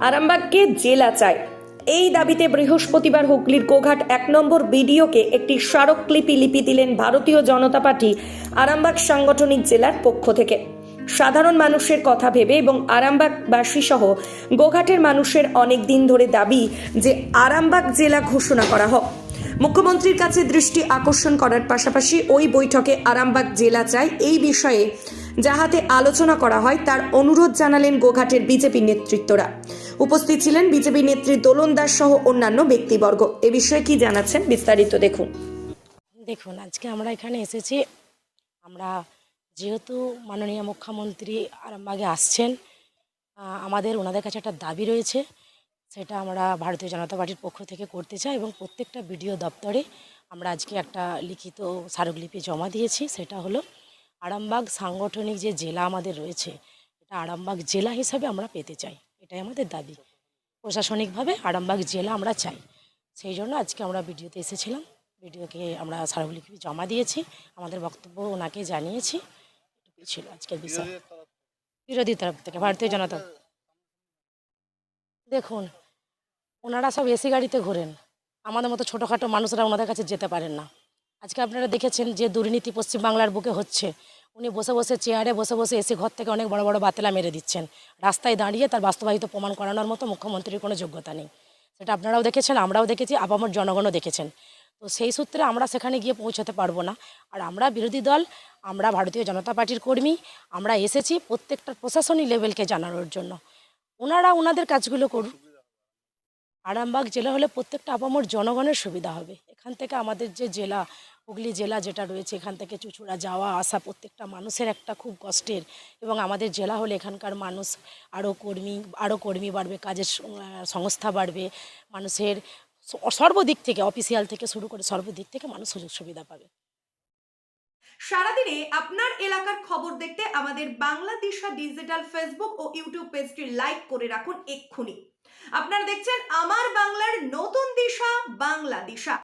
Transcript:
আরামবাগকে জেলা চায়। এই দাবিতে বৃহস্পতিবার হুগলির গোঘাট এক নম্বর বিডিওকে একটি স্মারকলিপি লিপি দিলেন ভারতীয় জনতা পার্টি আরামবাগ সাংগঠনিক জেলার পক্ষ থেকে। সাধারণ মানুষের কথা ভেবে এবং আরামবাগবাসী সহ গোঘাটের মানুষের অনেক দিন ধরে দাবি যে আরামবাগ জেলা ঘোষণা করা হোক। মুখ্যমন্ত্রীর কাছে দৃষ্টি আকর্ষণ করার পাশাপাশি ওই বৈঠকে আরামবাগ জেলা চায় এই বিষয়ে যাহাতে আলোচনা করা হয় তার অনুরোধ জানালেন গোঘাটের বিজেপি নেতৃত্বরা। উপস্থিত ছিলেন বিজেপি নেত্রী দোলন দাস সহ অন্যান্য ব্যক্তিবর্গ। এ বিষয়ে কি জানাচ্ছেন বিস্তারিত দেখুন। দেখুন, আজকে আমরা এখানে এসেছি। আমরা যেহেতু মাননীয় মুখ্যমন্ত্রী আরামবাগে আসছেন আমাদের ওনাদের কাছে একটা দাবি রয়েছে, সেটা আমরা ভারতীয় জনতা পার্টির পক্ষ থেকে করতে চাই এবং প্রত্যেকটা বিডিও দপ্তরে আমরা আজকে একটা লিখিত স্মারকলিপি জমা দিয়েছি, সেটা হলো আরামবাগ সাংগঠনিক যে জেলা আমাদের রয়েছে, এটা আরামবাগ জেলা হিসাবে আমরা পেতে চাই। এটাই আমাদের দাবি। প্রশাসনিকভাবে আরামবাগ জেলা আমরা চাই। সেই জন্য আজকে আমরা ভিডিওতে এসেছিলাম। ভিডিওকে আমরা স্মারকলিপি জমা দিয়েছি। আমাদের বক্তব্য ওনাকে জানিয়েছি। ছিল আজকের বিষয়। বিরোধী তরফ থেকে, ভারতীয় জনতা দেখুন, ওনারা সব এসি গাড়িতে ঘোরেন। আমাদের মতো ছোটোখাটো মানুষরা ওনাদের কাছে যেতে পারেন না। আজকে আপনারা দেখেছেন যে দুর্নীতি পশ্চিমবাংলার বুকে হচ্ছে। উনি বসে বসে চেয়ারে বসে বসে এসে ঘর থেকে অনেক বড় বড় বাতেলা মেরে দিচ্ছেন। রাস্তায় দাঁড়িয়ে তার বাস্তবায়িত প্রমাণ করানোর মতো মুখ্যমন্ত্রীর কোনো যোগ্যতা নেই। সেটা আপনারাও দেখেছেন, আমরাও দেখেছি, আপামর জনগণও দেখেছেন। তো সেই সূত্রে আমরা সেখানে গিয়ে পৌঁছাতে পারব না। আর আমরা বিরোধী দল, আমরা ভারতীয় জনতা পার্টির কর্মী, আমরা এসেছি প্রত্যেকটা প্রশাসনিক লেভেলকে জানানোর জন্য। ওনারা ওনাদের কাজগুলো করুন আরামবাগ জেলা হলে প্রত্যেকটা আপামর জনগণের সুবিধা হবে। এখান থেকে আমাদের যে জেলা, হুগলি জেলা যেটা রয়েছে, এখান থেকে চুচুড়া যাওয়া, আসা প্রত্যেকটা মানুষের একটা খুব কষ্টের। এবং আমাদের জেলা হলে এখানকার মানুষ আরও কর্মী আরও কর্মী বাড়বে, কাজের সংস্থা বাড়বে। মানুষের সর্বদিক থেকে অফিসিয়াল থেকে শুরু করে সর্বদিক থেকে মানুষ সুযোগ সুবিধা পাবে। সারাদিনে আপনার এলাকার খবর দেখতে আমাদের বাংলা দিশা ডিজিটাল ফেসবুক ও ইউটিউব পেজটি লাইক করে রাখুন এক্ষুনি। আপনারা দেখছেন আমার বাংলার নতুন দিশা বাংলা দিশা